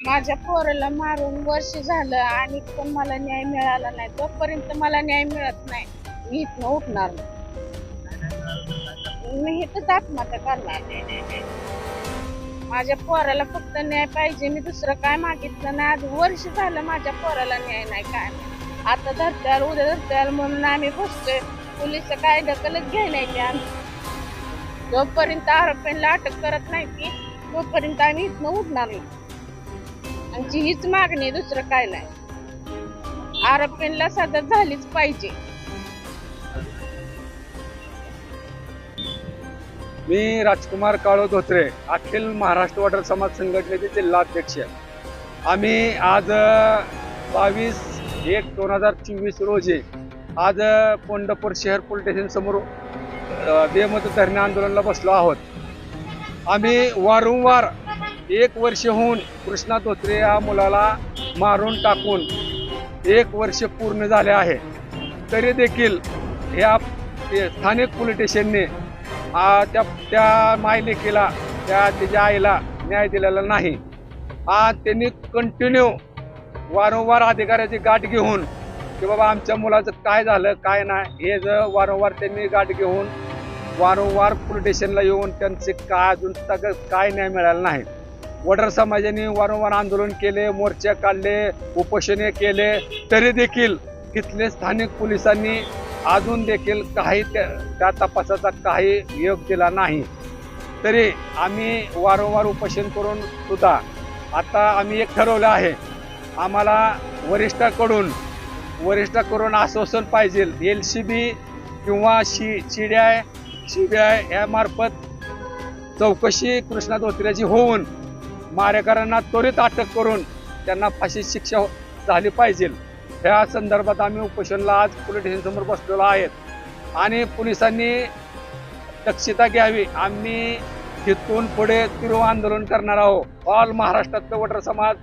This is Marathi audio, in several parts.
माझ्या पोराला मारून वर्ष झालं आणि पण मला न्याय मिळाला नाही. तोपर्यंत मला न्याय मिळत नाही. मी इथनं उठणार नाही. मी इथंच आत्महत्या करणार माझ्या पोराला फक्त न्याय पाहिजे. मी दुसरं काय मागितलं नाही. आज वर्ष झालं माझ्या पोराला न्याय नाही काय नाही. आता धरत्याल उद्या धरत्याल म्हणून आम्ही बसतोय. पोलीस काय दखलच घ्यायला आम्ही. जोपर्यंत आरोपींना अटक करत नाही ती तोपर्यंत आम्ही इथनं उठणार नाही. आमची हीच मागणी दुसरं काय नाही. आरोपींना सदर झालीच पाहिजे. मी राजकुमार काळो धोत्रे अखिल महाराष्ट्र वॉटर समाज संघटनेचे जिल्हाध्यक्ष आम्ही आज बावीस एक दोन हजार चोवीस रोजी आज अ, शहर पोलीस स्टेशन समोर बेमत धरणे आंदोलनाला बसलो आहोत. आम्ही वारंवार एक वर्ष होऊन कृष्णा धोत्रे या मुलाला मारून टाकून एक वर्ष पूर्ण झाले आहे. तरी देखील ह्या ते स्थानिक पोलीस स्टेशनने त्या त्या मायलेकीला त्या तिच्या आईला न्याय दिलेला नाही. आज त्यांनी कंटिन्यू वारंवार अधिकाऱ्याची गाठ घेऊन की बाबा आमच्या मुलाचं काय झालं काय नाही हे जर वारंवार त्यांनी गाठ घेऊन वारंवार पोलीस स्टेशनला येऊन त्यांचे काय अजून तक काय न्याय मिळाला नाही. वडर समाजाने वारंवार आंदोलन केले मोर्चे काढले उपोषणे केले तरी देखील तिथले स्थानिक पोलिसांनी अजून देखील काही त्या त्या तपासाचा काही योग दिला नाही. तरी आम्ही वारंवार उपोषण करून सुद्धा आता आम्ही एक ठरवलं आहे. आम्हाला वरिष्ठाकडून वरिष्ठाकडून आश्वासन पाहिजे. एल सी बी किंवा शी C D I C B I यामार्फत चौकशी कृष्णा धोत्र्याची होऊन मारेकरांना त्वरित अटक करून त्यांना फाशी शिक्षा झाली पाहिजे. ह्या संदर्भात आम्ही उपोषणला आज पोलीस स्टेशनसमोर बसलेलो आहेत. आणि पोलिसांनी दक्षता घ्यावी. आम्ही तिथून पुढे तीव्र आंदोलन करणार आहोत. ऑल महाराष्ट्रातलं वटर समाज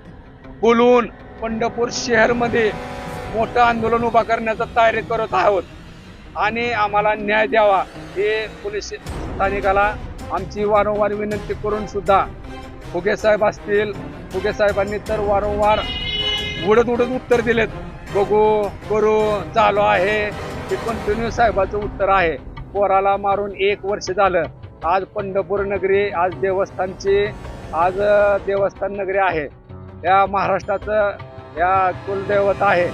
बोलून पंढरपूर शहरमध्ये मोठं आंदोलन उभा करण्याचा तयारी करत आहोत. आणि आम्हाला न्याय द्यावा. हे पोलीस स्थानिकाला आमची वारंवार विनंती करून सुद्धा फुगे साहेब असतील फुगे साहेबांनी तर वारंवार उडत उडत उत्तर दिलेत. बघू करू चालू आहे. हे कंटिन्यू साहेबाचं उत्तर आहे. पोराला मारून एक वर्ष झालं. आज पंढरपूर नगरी आज देवस्थानची आज देवस्थान नगरी आहे. या महाराष्ट्राचं या कुलदैवत आहे.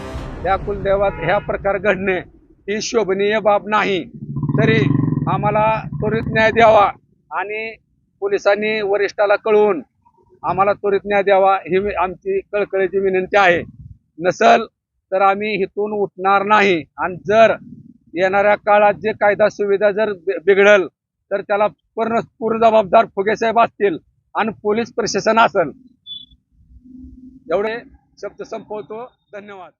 या कुलदैवत ह्या प्रकार घडणे ही शोभनीय बाब नाही. तरी आम्हाला त्वरित न्याय द्यावा आणि पोलिसांनी वरिष्ठाला कळवून आम्हाला त्वरित न्याय द्यावा ही आमची कळकळीची विनंती आहे. नसल तर आम्ही इथून उठणार नाही. आणि जर येणाऱ्या काळात जे कायदा सुविधा जर बिघडल तर त्याला पूर्ण पूर्ण जबाबदार फुगेसाहेब असतील आणि पोलीस प्रशासन असेल. एवढे शब्द संपवतो. धन्यवाद.